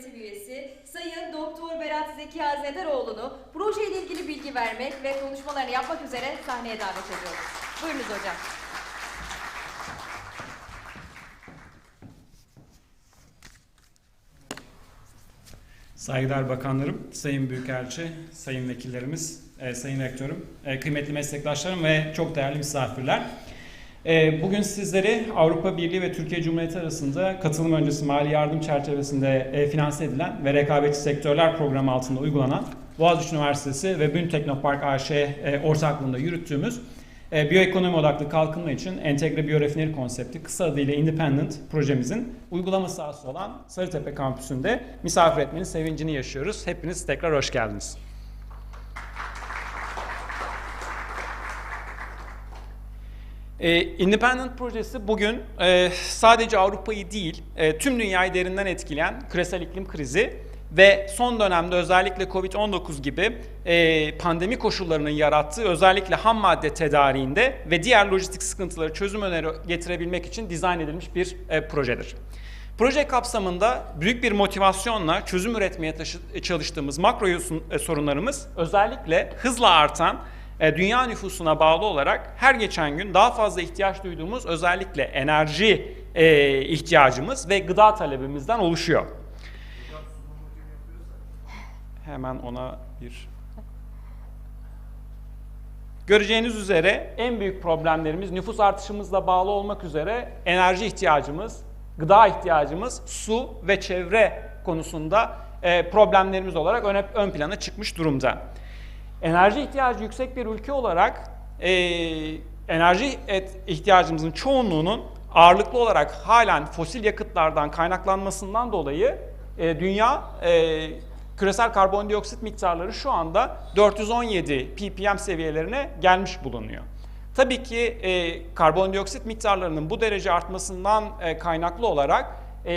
Öğretim üyesi Sayın Doktor Berat Zeki Haznedaroğlu'nu projeyle ilgili bilgi vermek ve konuşmalarını yapmak üzere sahneye davet ediyoruz. Buyurunuz hocam. Saygıdeğer bakanlarım, sayın büyükelçi, sayın vekillerimiz, e, sayın rektörüm, e, kıymetli meslektaşlarım ve çok değerli misafirler. E, bugün sizleri Avrupa Birliği ve Türkiye Cumhuriyeti arasında katılım öncesi mali yardım çerçevesinde e, finanse edilen ve rekabetçi sektörler programı altında uygulanan Boğaziçi Üniversitesi ve Bün Teknopark AŞ e, ortaklığında yürüttüğümüz e, biyoekonomi odaklı kalkınma için entegre biyorefineri konsepti kısa adıyla Independent projemizin uygulama sahası olan Sarıtepe kampüsünde misafir etmenin sevincini yaşıyoruz. Hepiniz tekrar hoş geldiniz. E, Independent projesi bugün e, sadece Avrupa'yı değil, e, tüm dünyayı derinden etkileyen küresel iklim krizi ve son dönemde özellikle Covid-19 gibi e, pandemi koşullarının yarattığı özellikle ham madde tedariğinde ve diğer lojistik sıkıntıları çözüm öneri getirebilmek için dizayn edilmiş bir e, projedir. Proje kapsamında büyük bir motivasyonla çözüm üretmeye çalıştığımız makro e, sorunlarımız özellikle hızla artan dünya nüfusuna bağlı olarak her geçen gün daha fazla ihtiyaç duyduğumuz özellikle enerji e, ihtiyacımız ve gıda talebimizden oluşuyor. Hemen ona bir Göreceğiniz üzere en büyük problemlerimiz nüfus artışımızla bağlı olmak üzere enerji ihtiyacımız, gıda ihtiyacımız, su ve çevre konusunda e, problemlerimiz olarak ön plana çıkmış durumda. Enerji ihtiyacı yüksek bir ülke olarak e, enerji et, ihtiyacımızın çoğunluğunun ağırlıklı olarak halen fosil yakıtlardan kaynaklanmasından dolayı e, dünya e, küresel karbondioksit miktarları şu anda 417 ppm seviyelerine gelmiş bulunuyor. Tabii ki e, karbondioksit miktarlarının bu derece artmasından e, kaynaklı olarak e,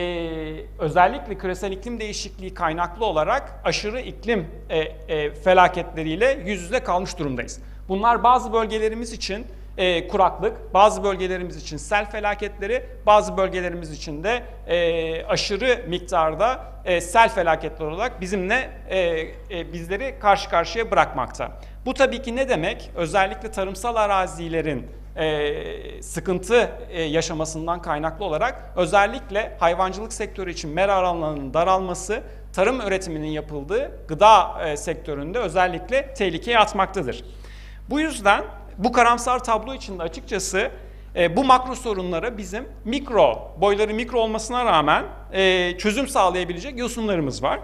özellikle küresel iklim değişikliği kaynaklı olarak aşırı iklim e, e, felaketleriyle yüz yüze kalmış durumdayız. Bunlar bazı bölgelerimiz için e, kuraklık, bazı bölgelerimiz için sel felaketleri, bazı bölgelerimiz için de e, aşırı miktarda e, sel felaketleri olarak bizimle e, e, bizleri karşı karşıya bırakmakta. Bu tabii ki ne demek? Özellikle tarımsal arazilerin e, sıkıntı e, yaşamasından kaynaklı olarak özellikle hayvancılık sektörü için mera alanlarının daralması, tarım üretiminin yapıldığı gıda e, sektöründe özellikle tehlikeye atmaktadır. Bu yüzden bu karamsar tablo içinde açıkçası e, bu makro sorunlara bizim mikro, boyları mikro olmasına rağmen e, çözüm sağlayabilecek yosunlarımız var.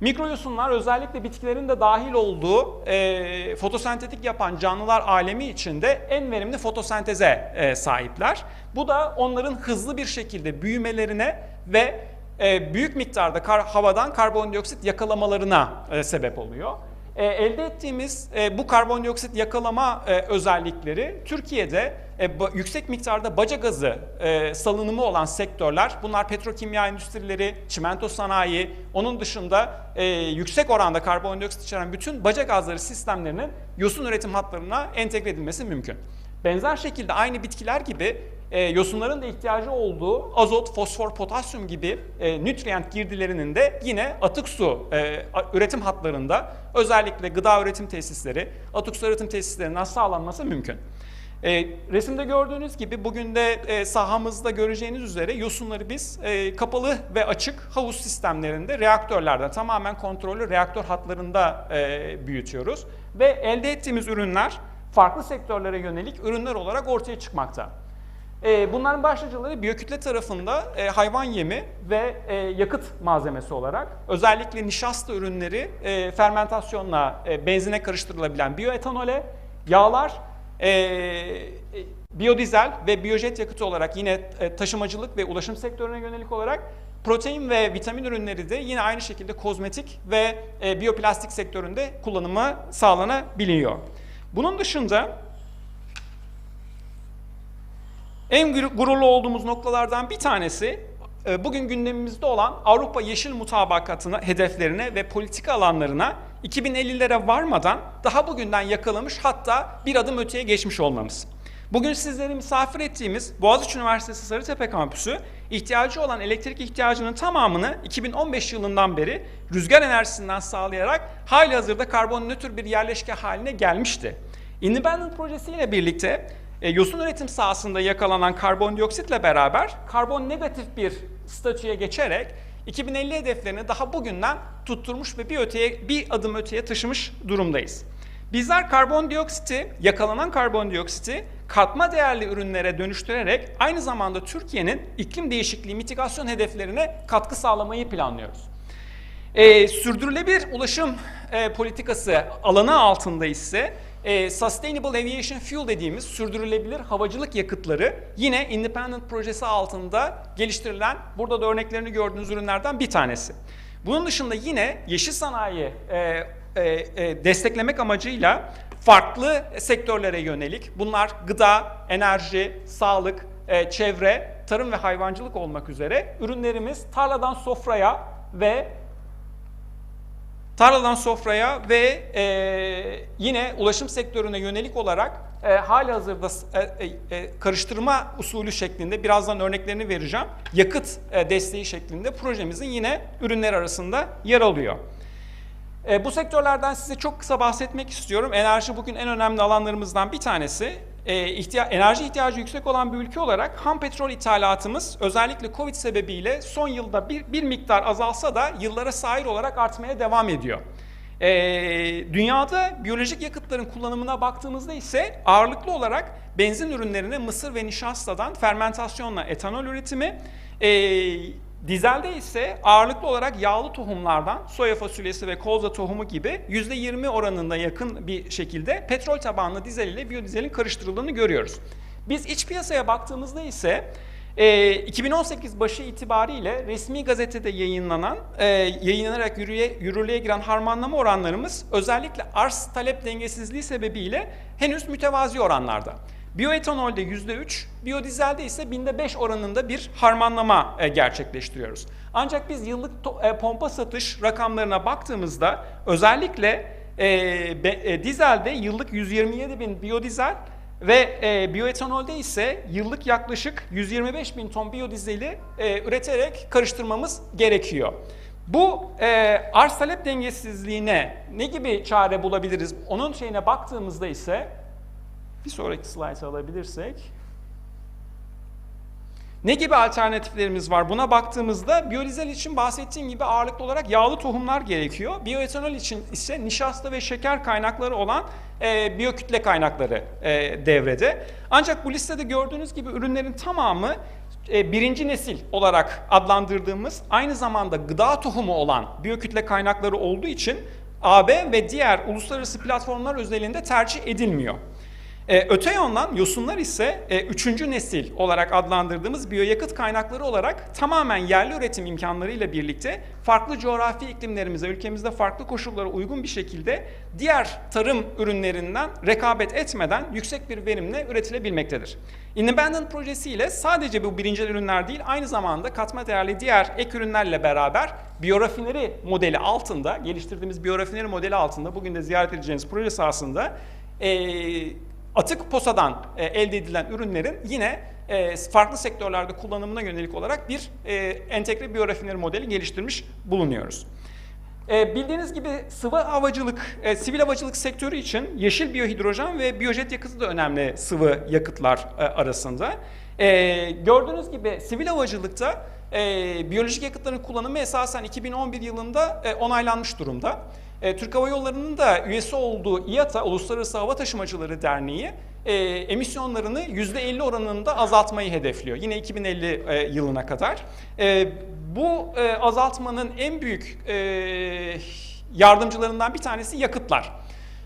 Mikro yosunlar özellikle bitkilerin de dahil olduğu e, fotosentetik yapan canlılar alemi içinde en verimli fotosenteze e, sahipler. Bu da onların hızlı bir şekilde büyümelerine ve e, büyük miktarda kar, havadan karbondioksit yakalamalarına e, sebep oluyor. E, elde ettiğimiz e, bu karbondioksit yakalama e, özellikleri Türkiye'de e, ba- yüksek miktarda baca gazı e, salınımı olan sektörler, bunlar petrokimya endüstrileri, çimento sanayi, onun dışında e, yüksek oranda karbondioksit içeren bütün baca gazları sistemlerinin yosun üretim hatlarına entegre edilmesi mümkün. Benzer şekilde aynı bitkiler gibi e, yosunların da ihtiyacı olduğu azot, fosfor, potasyum gibi e, nutrient girdilerinin de yine atık su e, üretim hatlarında özellikle gıda üretim tesisleri, atık su üretim tesislerinden sağlanması mümkün. E, resimde gördüğünüz gibi bugün de e, sahamızda göreceğiniz üzere yosunları biz e, kapalı ve açık havuz sistemlerinde reaktörlerde tamamen kontrollü reaktör hatlarında e, büyütüyoruz. Ve elde ettiğimiz ürünler farklı sektörlere yönelik ürünler olarak ortaya çıkmakta. E, bunların başlıcaları biyokütle tarafında e, hayvan yemi ve e, yakıt malzemesi olarak özellikle nişasta ürünleri e, fermentasyonla e, benzine karıştırılabilen biyoetanole, yağlar, e, e, biyodizel ve biyojet yakıtı olarak yine e, taşımacılık ve ulaşım sektörüne yönelik olarak protein ve vitamin ürünleri de yine aynı şekilde kozmetik ve e, biyoplastik sektöründe kullanımı sağlanabiliyor. Bunun dışında en gurur- gururlu olduğumuz noktalardan bir tanesi e, bugün gündemimizde olan Avrupa Yeşil Mutabakatı'na, hedeflerine ve politika alanlarına 2050'lere varmadan daha bugünden yakalamış hatta bir adım öteye geçmiş olmamız. Bugün sizleri misafir ettiğimiz Boğaziçi Üniversitesi Sarıtepe Kampüsü ihtiyacı olan elektrik ihtiyacının tamamını 2015 yılından beri rüzgar enerjisinden sağlayarak hali hazırda karbon nötr bir yerleşke haline gelmişti. Independent projesiyle birlikte e, yosun üretim sahasında yakalanan karbondioksitle beraber karbon negatif bir statüye geçerek 2050 hedeflerini daha bugünden tutturmuş ve bir öteye bir adım öteye taşımış durumdayız. Bizler karbondioksiti, yakalanan karbondioksiti katma değerli ürünlere dönüştürerek aynı zamanda Türkiye'nin iklim değişikliği mitigasyon hedeflerine katkı sağlamayı planlıyoruz. Ee, sürdürülebilir ulaşım e, politikası alanı altında ise e, Sustainable Aviation Fuel dediğimiz sürdürülebilir havacılık yakıtları yine Independent projesi altında geliştirilen, burada da örneklerini gördüğünüz ürünlerden bir tanesi. Bunun dışında yine yeşil sanayi e, e, e, desteklemek amacıyla farklı sektörlere yönelik, bunlar gıda, enerji, sağlık, e, çevre, tarım ve hayvancılık olmak üzere ürünlerimiz tarladan sofraya ve tarladan sofraya ve e, yine ulaşım sektörüne yönelik olarak e, hali hazırda e, e, e, karıştırma usulü şeklinde birazdan örneklerini vereceğim. Yakıt e, desteği şeklinde projemizin yine ürünler arasında yer alıyor. E, bu sektörlerden size çok kısa bahsetmek istiyorum. Enerji bugün en önemli alanlarımızdan bir tanesi. E, ihtiya- enerji ihtiyacı yüksek olan bir ülke olarak ham petrol ithalatımız özellikle Covid sebebiyle son yılda bir, bir miktar azalsa da yıllara sahip olarak artmaya devam ediyor. E, dünyada biyolojik yakıtların kullanımına baktığımızda ise ağırlıklı olarak benzin ürünlerine mısır ve nişastadan fermentasyonla etanol üretimi, e, Dizelde ise ağırlıklı olarak yağlı tohumlardan soya fasulyesi ve kolza tohumu gibi %20 oranında yakın bir şekilde petrol tabanlı dizel ile biyodizelin karıştırıldığını görüyoruz. Biz iç piyasaya baktığımızda ise e, 2018 başı itibariyle resmi gazetede yayınlanan, e, yayınlanarak yürüye, yürürlüğe giren harmanlama oranlarımız özellikle arz talep dengesizliği sebebiyle henüz mütevazi oranlarda. Bioetanolde %3, biyodizelde ise binde 5 oranında bir harmanlama e, gerçekleştiriyoruz. Ancak biz yıllık e, pompa satış rakamlarına baktığımızda özellikle e, be- e, dizelde yıllık 127 bin biyodizel ve e, bioetanolde ise yıllık yaklaşık 125 bin ton biyodizeli e, üreterek karıştırmamız gerekiyor. Bu e, arz talep dengesizliğine ne gibi çare bulabiliriz? Onun şeyine baktığımızda ise bir sonraki slide alabilirsek. Ne gibi alternatiflerimiz var? Buna baktığımızda biyodizel için bahsettiğim gibi ağırlıklı olarak yağlı tohumlar gerekiyor. Bioetanol için ise nişasta ve şeker kaynakları olan e, biyokütle kaynakları e, devrede. Ancak bu listede gördüğünüz gibi ürünlerin tamamı e, birinci nesil olarak adlandırdığımız aynı zamanda gıda tohumu olan biyokütle kaynakları olduğu için AB ve diğer uluslararası platformlar özelinde tercih edilmiyor. Ee, öte yandan yosunlar ise e, üçüncü nesil olarak adlandırdığımız biyoyakıt kaynakları olarak tamamen yerli üretim imkanlarıyla birlikte farklı coğrafi iklimlerimize, ülkemizde farklı koşullara uygun bir şekilde diğer tarım ürünlerinden rekabet etmeden yüksek bir verimle üretilebilmektedir. Independent projesiyle sadece bu birinci ürünler değil, aynı zamanda katma değerli diğer ek ürünlerle beraber biyorafineri modeli altında, geliştirdiğimiz biyorafineri modeli altında bugün de ziyaret edeceğiniz proje sahasında e, atık posadan e, elde edilen ürünlerin yine e, farklı sektörlerde kullanımına yönelik olarak bir e, entegre biyorafineri modeli geliştirmiş bulunuyoruz. E, bildiğiniz gibi sıvı havacılık, e, sivil havacılık sektörü için yeşil biyohidrojen ve biyojet yakıtı da önemli sıvı yakıtlar e, arasında. E, gördüğünüz gibi sivil havacılıkta e, biyolojik yakıtların kullanımı esasen 2011 yılında e, onaylanmış durumda. E, Türk Hava Yolları'nın da üyesi olduğu İATA, Uluslararası Hava Taşımacıları Derneği, e, emisyonlarını %50 oranında azaltmayı hedefliyor. Yine 2050 e, yılına kadar. E, bu e, azaltmanın en büyük e, yardımcılarından bir tanesi yakıtlar.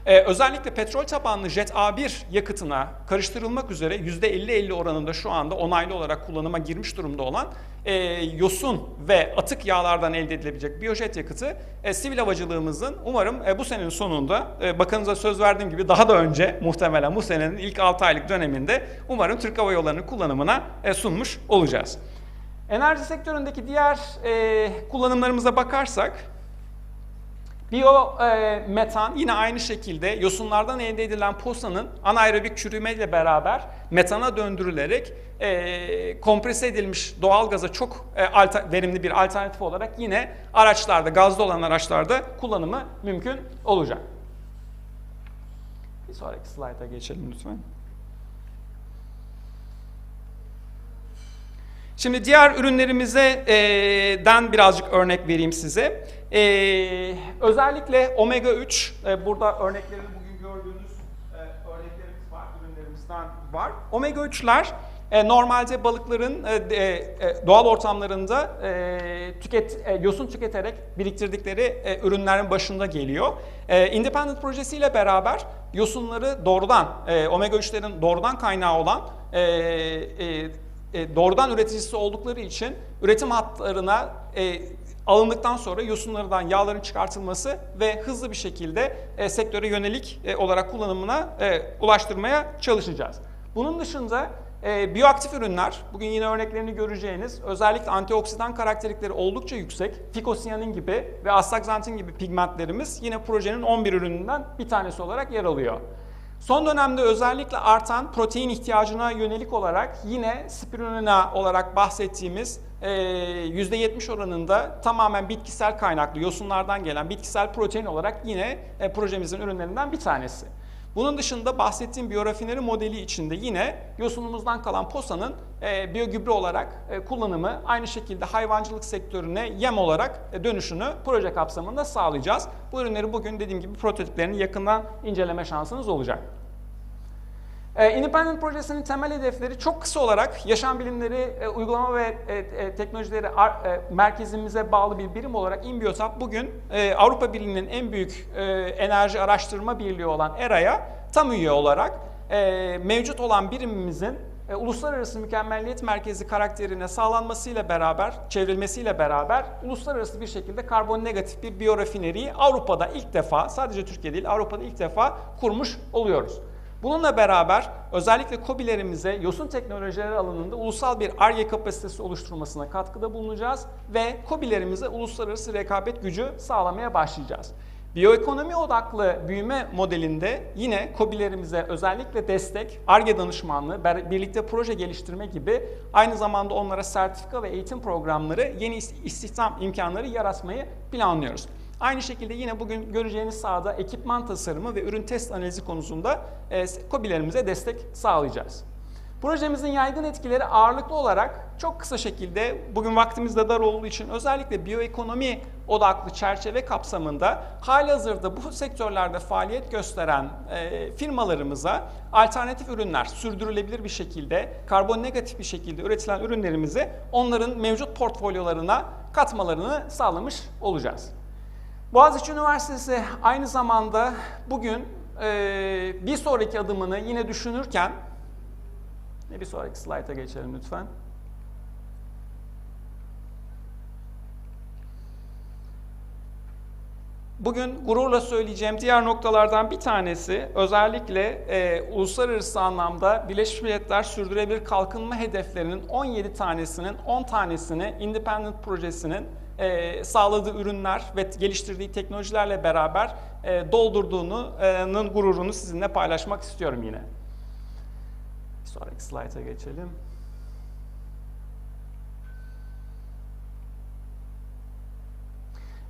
Ee, özellikle petrol tabanlı Jet A1 yakıtına karıştırılmak üzere %50-50 oranında şu anda onaylı olarak kullanıma girmiş durumda olan e, yosun ve atık yağlardan elde edilebilecek biyojet yakıtı e, sivil havacılığımızın umarım e, bu senenin sonunda e, bakanınıza söz verdiğim gibi daha da önce muhtemelen bu senenin ilk 6 aylık döneminde umarım Türk Hava Yolları'nın kullanımına e, sunmuş olacağız. Enerji sektöründeki diğer e, kullanımlarımıza bakarsak Biyo e, yine aynı şekilde yosunlardan elde edilen posanın anaerobik çürümeyle beraber metana döndürülerek e, komprese edilmiş doğal gaza çok e, alter- verimli bir alternatif olarak yine araçlarda, gazlı olan araçlarda kullanımı mümkün olacak. Bir sonraki slayta geçelim lütfen. Şimdi diğer ürünlerimize e, den birazcık örnek vereyim size. E, özellikle omega 3, e, burada örneklerini bugün gördüğünüz e, örneklerimiz var, ürünlerimizden var. Omega 3'ler e, normalde balıkların e, e, doğal ortamlarında e, tüket, e, yosun tüketerek biriktirdikleri e, ürünlerin başında geliyor. E, Independent projesiyle beraber yosunları doğrudan, e, omega 3'lerin doğrudan kaynağı olan e, e, e, doğrudan üreticisi oldukları için üretim hatlarına e, alındıktan sonra yosunlardan yağların çıkartılması ve hızlı bir şekilde e, sektöre yönelik e, olarak kullanımına e, ulaştırmaya çalışacağız. Bunun dışında e, biyoaktif ürünler, bugün yine örneklerini göreceğiniz, özellikle antioksidan karakterlikleri oldukça yüksek, fikosiyanin gibi ve astaxantin gibi pigmentlerimiz yine projenin 11 ürününden bir tanesi olarak yer alıyor. Son dönemde özellikle artan protein ihtiyacına yönelik olarak yine spirulina olarak bahsettiğimiz %70 oranında tamamen bitkisel kaynaklı yosunlardan gelen bitkisel protein olarak yine e, projemizin ürünlerinden bir tanesi. Bunun dışında bahsettiğim biyorafineri modeli içinde yine yosunumuzdan kalan posanın e, biyogübre olarak e, kullanımı aynı şekilde hayvancılık sektörüne yem olarak e, dönüşünü proje kapsamında sağlayacağız. Bu ürünleri bugün dediğim gibi prototiplerini yakından inceleme şansınız olacak. E, Independent projesinin temel hedefleri çok kısa olarak yaşam bilimleri, e, uygulama ve e, e, teknolojileri ar- e, merkezimize bağlı bir birim olarak Inbiotap bugün e, Avrupa Birliği'nin en büyük e, enerji araştırma birliği olan ERA'ya tam üye olarak e, mevcut olan birimimizin e, uluslararası mükemmelliyet merkezi karakterine sağlanmasıyla beraber, çevrilmesiyle beraber uluslararası bir şekilde karbon negatif bir biyorafineriyi Avrupa'da ilk defa, sadece Türkiye değil Avrupa'da ilk defa kurmuş oluyoruz. Bununla beraber özellikle KOBİ'lerimize yosun teknolojileri alanında ulusal bir ARGE kapasitesi oluşturmasına katkıda bulunacağız ve KOBİ'lerimize uluslararası rekabet gücü sağlamaya başlayacağız. Biyoekonomi odaklı büyüme modelinde yine KOBİ'lerimize özellikle destek, ARGE danışmanlığı, birlikte proje geliştirme gibi aynı zamanda onlara sertifika ve eğitim programları, yeni is- istihdam imkanları yaratmayı planlıyoruz. Aynı şekilde yine bugün göreceğiniz sahada ekipman tasarımı ve ürün test analizi konusunda e, KOBİ'lerimize destek sağlayacağız. Projemizin yaygın etkileri ağırlıklı olarak çok kısa şekilde bugün vaktimiz de dar olduğu için özellikle biyoekonomi odaklı çerçeve kapsamında halihazırda bu sektörlerde faaliyet gösteren e, firmalarımıza alternatif ürünler sürdürülebilir bir şekilde karbon negatif bir şekilde üretilen ürünlerimizi onların mevcut portfolyolarına katmalarını sağlamış olacağız. Boğaziçi Üniversitesi aynı zamanda bugün e, bir sonraki adımını yine düşünürken bir sonraki slayta geçelim lütfen. Bugün gururla söyleyeceğim diğer noktalardan bir tanesi özellikle e, uluslararası anlamda Birleşmiş Milletler Sürdürülebilir Kalkınma Hedeflerinin 17 tanesinin 10 tanesini Independent Projesi'nin e, sağladığı ürünler ve geliştirdiği teknolojilerle beraber e, doldurduğunun gururunu sizinle paylaşmak istiyorum yine. Sonraki slayta geçelim.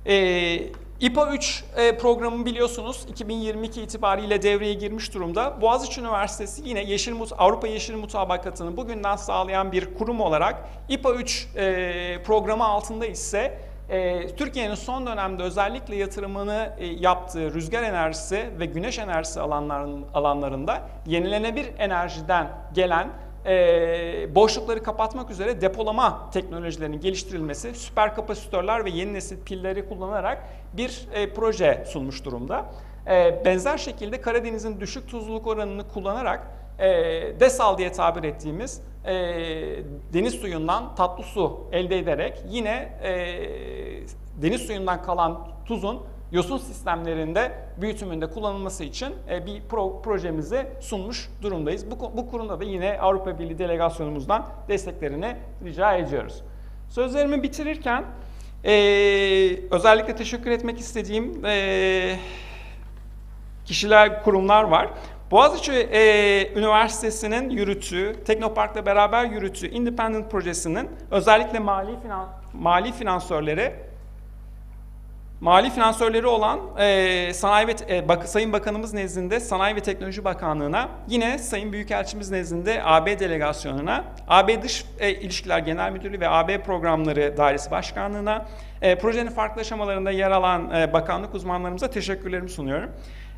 Ee, İPA 3 e, programı biliyorsunuz 2022 itibariyle devreye girmiş durumda. Boğaziçi Üniversitesi yine Yeşil Mut Avrupa Yeşil Mutabakatı'nı bugünden sağlayan bir kurum olarak İPA 3 e, programı altında ise e, Türkiye'nin son dönemde özellikle yatırımını yaptığı rüzgar enerjisi ve güneş enerjisi alanların, alanlarında yenilenebilir enerjiden gelen e, boşlukları kapatmak üzere depolama teknolojilerinin geliştirilmesi, süper kapasitörler ve yeni nesil pilleri kullanarak bir e, proje sunmuş durumda. E, benzer şekilde Karadeniz'in düşük tuzluluk oranını kullanarak e, desal diye tabir ettiğimiz e, deniz suyundan tatlı su elde ederek yine e, deniz suyundan kalan tuzun yosun sistemlerinde büyütümünde kullanılması için e, bir pro, projemizi sunmuş durumdayız. Bu, bu kurumda da yine Avrupa Birliği delegasyonumuzdan desteklerini rica ediyoruz. Sözlerimi bitirirken Ee, özellikle teşekkür etmek istediğim ee, kişiler, kurumlar var. Boğaziçi e, Üniversitesi'nin yürüttüğü, Teknopark'la beraber yürüttüğü Independent projesinin özellikle mali finan, mali finansörleri Mali finansörleri olan e, Sanayi ve e, Bak- Sayın Bakanımız nezdinde Sanayi ve Teknoloji Bakanlığı'na, yine Sayın Büyükelçimiz nezdinde AB Delegasyonu'na, AB Dış e, İlişkiler Genel Müdürlüğü ve AB Programları Dairesi Başkanlığı'na, e, projenin farklı aşamalarında yer alan e, bakanlık uzmanlarımıza teşekkürlerimi sunuyorum.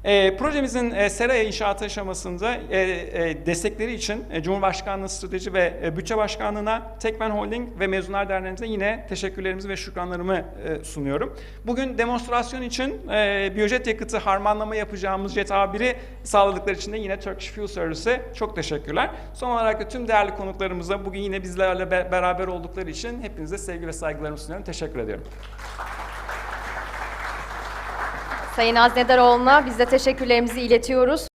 E, projemizin e, Seraya inşaatı aşamasında e, e, destekleri için e, Cumhurbaşkanlığı Strateji ve e, Bütçe Başkanlığı'na, Tekmen Holding ve Mezunlar Derneğimize yine teşekkürlerimizi ve şükranlarımı e, sunuyorum. Bugün demonstrasyon için e, biyojet yakıtı harmanlama yapacağımız Jet A1'i sağladıkları için de yine Turkish Fuel Service'e çok teşekkürler. Son olarak da tüm değerli konuklarımıza bugün yine bizlerle be- beraber oldukları için hepinize sevgi ve saygılarımı sunuyorum. Teşekkür ediyorum. Sayın Aznedaroğlu'na biz de teşekkürlerimizi iletiyoruz.